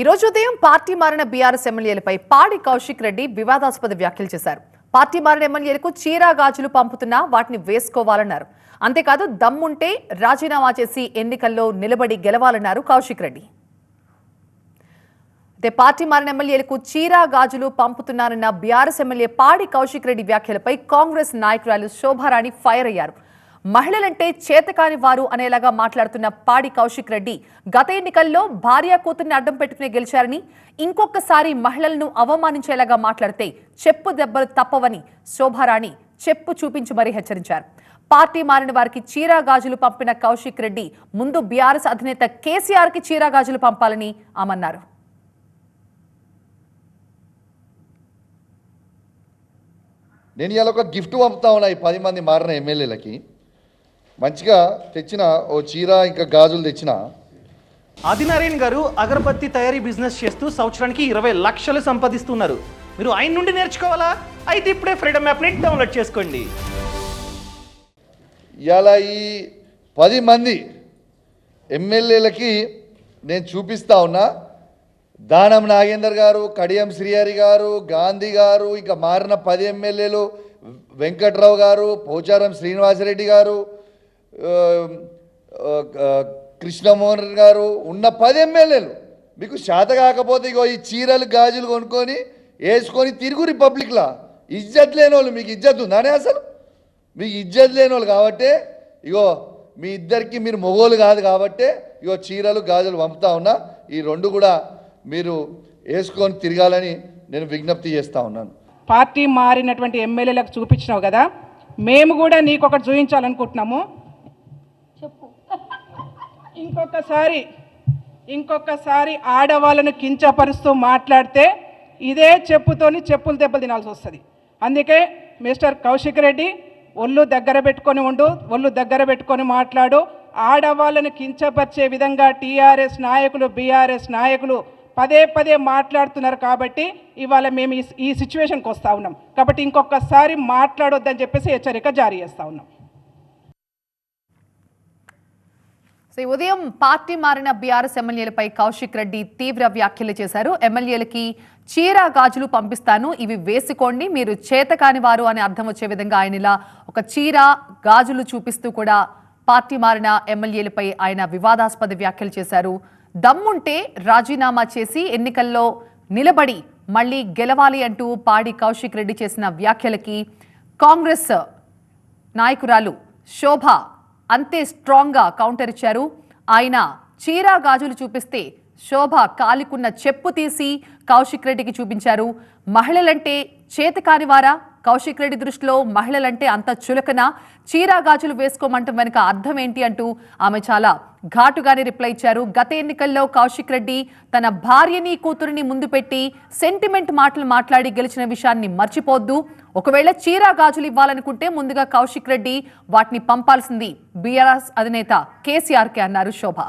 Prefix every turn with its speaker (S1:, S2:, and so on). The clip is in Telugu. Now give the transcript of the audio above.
S1: ఈ రోజు ఉదయం పార్టీ మారిన బీఆర్ఎస్ ఎమ్మెల్యేలపై పాడి కౌశిక్ రెడ్డి వివాదాస్పద వ్యాఖ్యలు చేశారు. పార్టీ మారిన ఎమ్మెల్యేలకు చీరా గాజులు పంపుతున్నా వాటిని వేసుకోవాలన్నారు. అంతేకాదు దమ్ముంటే రాజీనామా చేసి ఎన్నికల్లో నిలబడి గెలవాలన్నారు కౌశిక్ రెడ్డి. అయితే పార్టీ మారిన ఎమ్మెల్యేలకు చీరా గాజులు పంపుతున్నారన్న బీఆర్ఎస్ ఎమ్మెల్యే పాడి కౌశిక్ రెడ్డి వ్యాఖ్యలపై కాంగ్రెస్ నాయకురాలు శోభారాణి ఫైర్ అయ్యారు. మహిళలంటే చేతకాని వారు అనేలాగా మాట్లాడుతున్న పాడి కౌశిక్ రెడ్డి గత ఎన్నికల్లో భార్య కూతుర్ని అడ్డం పెట్టుకుని గెలిచారని ఇంకొకసారి మహిళలను అవమానించేలాగా మాట్లాడితే చెప్పు దెబ్బలు తప్పవని శోభారాణి చెప్పు చూపించి మరీ హెచ్చరించారు. పార్టీ మారిన వారికి చీరా గాజులు పంపిన కౌశిక్ రెడ్డి ముందు బీఆర్ఎస్ అధినేత కేసీఆర్కి చీరా గాజులు పంపాలని ఆమన్నారు.
S2: నేను ఇలా ఒక గిఫ్ట్ పంపుతా ఉన్నా ఈ పది మంది మారిన ఎమ్మెల్యేలకి. మంచిగా తెచ్చిన ఓ చీర ఇంకా గాజులు తెచ్చిన.
S3: ఆదినారాయణ గారు అగరబత్తి తయారీ బిజినెస్ చేస్తూ సంవత్సరానికి ఇరవై లక్షలు సంపాదిస్తున్నారు. మీరు ఆయన నుండి నేర్చుకోవాలా? అయితే ఇప్పుడే ఫ్రీడమ్ యాప్ని డౌన్లోడ్ చేసుకోండి.
S2: ఇవాళ ఈ పది మంది ఎమ్మెల్యేలకి నేను చూపిస్తా ఉన్నా. దానం నాగేందర్ గారు కడియం శ్రీహరి గారు గాంధీ గారు ఇంకా మారిన పది ఎమ్మెల్యేలు వెంకట్రావు గారు పోచారం శ్రీనివాసరెడ్డి గారు కృష్ణమోహన్ గారు ఉన్న పది ఎమ్మెల్యేలు. మీకు శాత కాకపోతే ఇగో ఈ చీరలు గాజులు కొనుక్కొని వేసుకొని తిరుగు రిపబ్లిక్లా ఇజ్జత్ లేని వాళ్ళు మీకు ఇజ్జత్ ఉందానే అసలు? మీకు ఇజ్జత్ లేని వాళ్ళు కాబట్టే ఇగో మీ ఇద్దరికి మీరు మొగోలు కాదు కాబట్టే ఇగో చీరలు గాజులు పంపుతా ఉన్నా. ఈ రెండు కూడా మీరు వేసుకొని తిరగాలని నేను విజ్ఞప్తి చేస్తూ ఉన్నాను.
S4: పార్టీ మారినటువంటి ఎమ్మెల్యేలకు చూపించినావు కదా. మేము కూడా నీకు ఒకటి చూపించాలనుకుంటున్నాము. చెప్పు. ఇంకొకసారి ఇంకొకసారి ఆడవాళ్ళను కించపరుస్తూ మాట్లాడితే ఇదే చెప్పుతోని చెప్పులు దెబ్బలు తినాల్సి వస్తుంది. అందుకే మిస్టర్ కౌశిక్ రెడ్డి ఒళ్ళు దగ్గర పెట్టుకొని ఉండు ఒళ్ళు దగ్గర పెట్టుకొని మాట్లాడు. ఆడవాళ్ళను కించపరిచే విధంగా టీఆర్ఎస్ నాయకులు బీఆర్ఎస్ నాయకులు పదే పదే మాట్లాడుతున్నారు కాబట్టి ఇవాళ మేము ఈ సిచ్యువేషన్కి వస్తూ ఉన్నాం. కాబట్టి ఇంకొకసారి మాట్లాడొద్దని చెప్పేసి హెచ్చరిక జారీ చేస్తూ ఉన్నాం.
S1: సో ఈ ఉదయం పార్టీ మారిన బీఆర్ఎస్ ఎమ్మెల్యేలపై కౌశిక్ రెడ్డి తీవ్ర వ్యాఖ్యలు చేశారు. ఎమ్మెల్యేలకి చీర గాజులు పంపిస్తాను ఇవి వేసుకోండి మీరు చేతకాని వారు అని అర్థం వచ్చే విధంగా ఆయన ఇలా ఒక చీర గాజులు చూపిస్తూ కూడా పార్టీ మారిన ఎమ్మెల్యేలపై ఆయన వివాదాస్పద వ్యాఖ్యలు చేశారు. దమ్ముంటే రాజీనామా చేసి ఎన్నికల్లో నిలబడి మళ్ళీ గెలవాలి అంటూ పాడి కౌశిక్ రెడ్డి చేసిన వ్యాఖ్యలకి కాంగ్రెస్ నాయకురాలు శోభ అంతే స్ట్రాంగ్గా కౌంటర్ ఇచ్చారు. ఆయన చీరా గాజులు చూపిస్తే శోభ కాలికున్న చెప్పు తీసి కౌశిక్ రెడ్డికి చూపించారు. మహిళలంటే చేతకానివారా కౌశిక్ రెడ్డి దృష్టిలో మహిళలంటే అంత చులకన చీరా గాజులు వేసుకోమంటం వెనుక అర్థం ఏంటి అంటూ ఆమె చాలా ఘాటుగానే రిప్లై ఇచ్చారు. గత ఎన్నికల్లో కౌశిక్ రెడ్డి తన భార్యని కూతురిని ముందు పెట్టి సెంటిమెంట్ మాటలు మాట్లాడి గెలిచిన విషయాన్ని మర్చిపోద్దు. ఒకవేళ చీరా గాజులు ఇవ్వాలనుకుంటే ముందుగా కౌశిక్ రెడ్డి వాటిని పంపాల్సింది బీఆర్ఎస్ అధినేత కేసీఆర్కే అన్నారు శోభ.